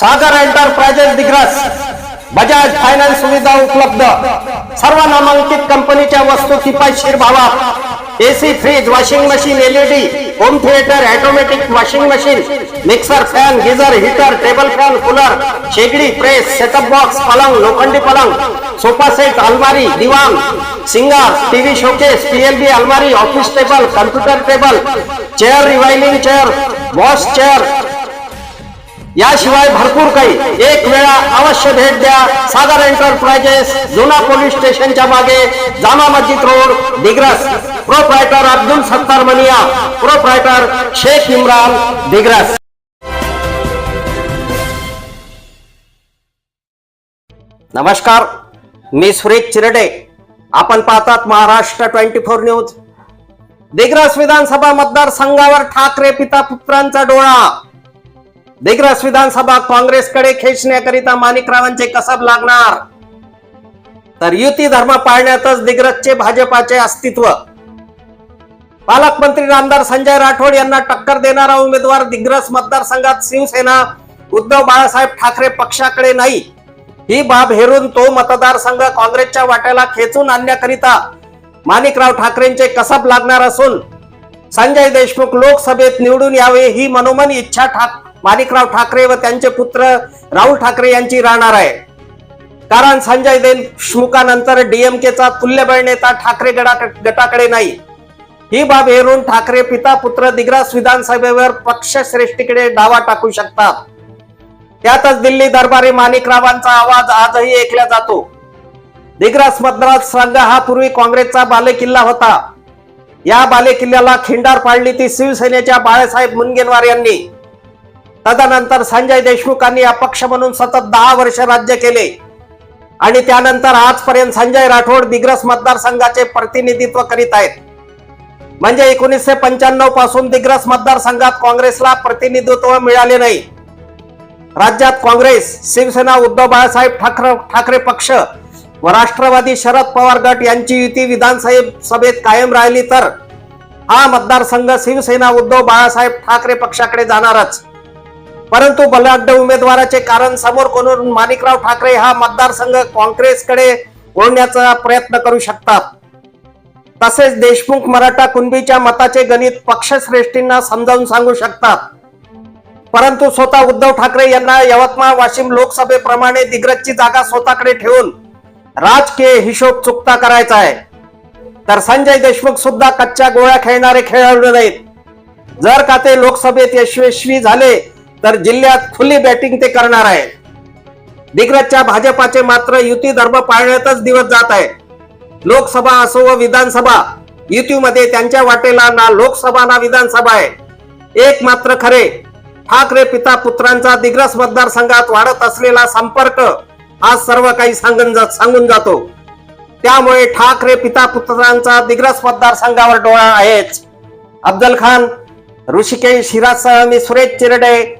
सागर enterprises Digras Bajaj finance सुविधा उपलब्ध. सर्व नामांकित कंपनीच्या वस्तू किफायतशीर भावात AC fridge washing machine LED home theatre automatic washing machine mixer fan geyser heater table fan cooler शेगडी प्रेस सेटअप बॉक्स पलंग लोखंडी पलंग सोफा सेट अलमारी दिवान सिंगार टीव्ही शोकेस पीएलबी अलमारी office table computer table chair revolving chair wash chair याशिवाय भरपूर काही. एक वेळा अवश्य भेट द्या. सागर एंटरप्राइजेस जुना पोलीस स्टेशनच्या मागे Jama Masjid road Digras. Proprietor Abdul Sattar Maniya. Proprietor Shaikh Imran Digras. नमस्कार. मी सुरेश चिरडे. आपण पाहतात Maharashtra twenty four news. Digras विधानसभा मतदारसंघावर ठाकरे पिता पुत्रांचा डोळा. दिग्रस विधानसभा काँग्रेसकडे खेचण्याकरिता माणिकरावांचे कसब लागणार? तर युती धर्म पाळण्यातच दिग्रसचे भाजपाचे अस्तित्व. पालकमंत्री आमदार संजय राठोड यांना टक्कर देणारा उमेदवार दिग्रस मतदारसंघात शिवसेना. उद्धव बाळासाहेब ठाकरे पक्षाकडे नाही. ही बाब हेरून तो मतदारसंघ काँग्रेसच्या वाट्याला खेचून आणण्याकरिता माणिकराव ठाकरेंचे कसब लागणार असून संजय देशमुख लोकसभेत निवडून यावे ही मनोमन इच्छा ठाक माणिकराव ठाकरे व त्यांचे पुत्र राहुल ठाकरे यांची राहणार आहे. कारण संजय देशमुखानंतर डीएमकेचा तुल्यबळ नेता ठाकरे गटाकडे नाही. ही बाब हेरून ठाकरे पिता पुत्र दिग्रास विधानसभेवर पक्षश्रेष्ठीकडे डावा टाकू शकतात. त्यातच दिल्ली दरबारी माणिकरावांचा आवाज आजही ऐकला जातो. दिग्रास मतदारसंघ हा पूर्वी काँग्रेसचा बालेकिल्ला होता. या बालेकिल्ल्याला खिंडार पाडली ती शिवसेनेच्या बाळासाहेब मुनगेनवार यांनी. तदनंतर संजय देशमुखांनी अपक्ष म्हणून सतत दहा वर्ष राज्य केले. आणि त्यानंतर आजपर्यंत संजय राठोड दिग्रस मतदारसंघाचे प्रतिनिधित्व करीत आहेत. म्हणजे एकोणीसशे पंच्याण्णवपासून दिग्रस मतदारसंघात काँग्रेसला प्रतिनिधित्व मिळाले नाही. राज्यात काँग्रेस शिवसेना उद्धव बाळासाहेब ठाकरे ठाकरे पक्ष व राष्ट्रवादी शरद पवार गट यांची युती विधानसभेत सभेत कायम राहिली तर हा मतदारसंघ शिवसेना उद्धव बाळासाहेब ठाकरे पक्षाकडे जाणारच. परंतु बलाढ्य उमेदवाराचे कारण समोर करून माणिकराव ठाकरे हा मतदारसंघ काँग्रेसकडे ओढण्याचा प्रयत्न करू शकतात. तसेच देशमुख मराठा कुणबीच्या मताचे गणित पक्षश्रेष्ठींना समजावून सांगू शकतात. परंतु स्वतः उद्धव ठाकरे यांना यवतमाळ वाशिम लोकसभेप्रमाणे दिग्रजची जागा स्वतःकडे ठेवून राजकीय हिशोब चुकता करायचा आहे. तर संजय देशमुख सुद्धा कच्च्या गोळ्या खेळणारे खेळाडू नाहीत. जर का ते लोकसभेत यशस्वी झाले तर जिल्ह्यात खुली बॅटिंग ते करणार आहे दिग्रजच्या भाजपाचे मात्र युती धर्म पाळण्यातच दिवस जात आहे लोकसभा असो व विधानसभा युतीमध्ये त्यांच्या वाटेला ना लोकसभा ना विधानसभा आहे. एक मात्र खरे ठाकरे पिता पुत्रांचा दिग्रस मतदारसंघात वाढत असलेला संपर्क आज सर्व काही सांगून जा- सांगून जातो. त्यामुळे ठाकरे पिता पुत्रांचा दिग्रस मतदारसंघावर डोळा आहेच. अफजल खान ऋषिकेश हिरासह मी Suresh Chirde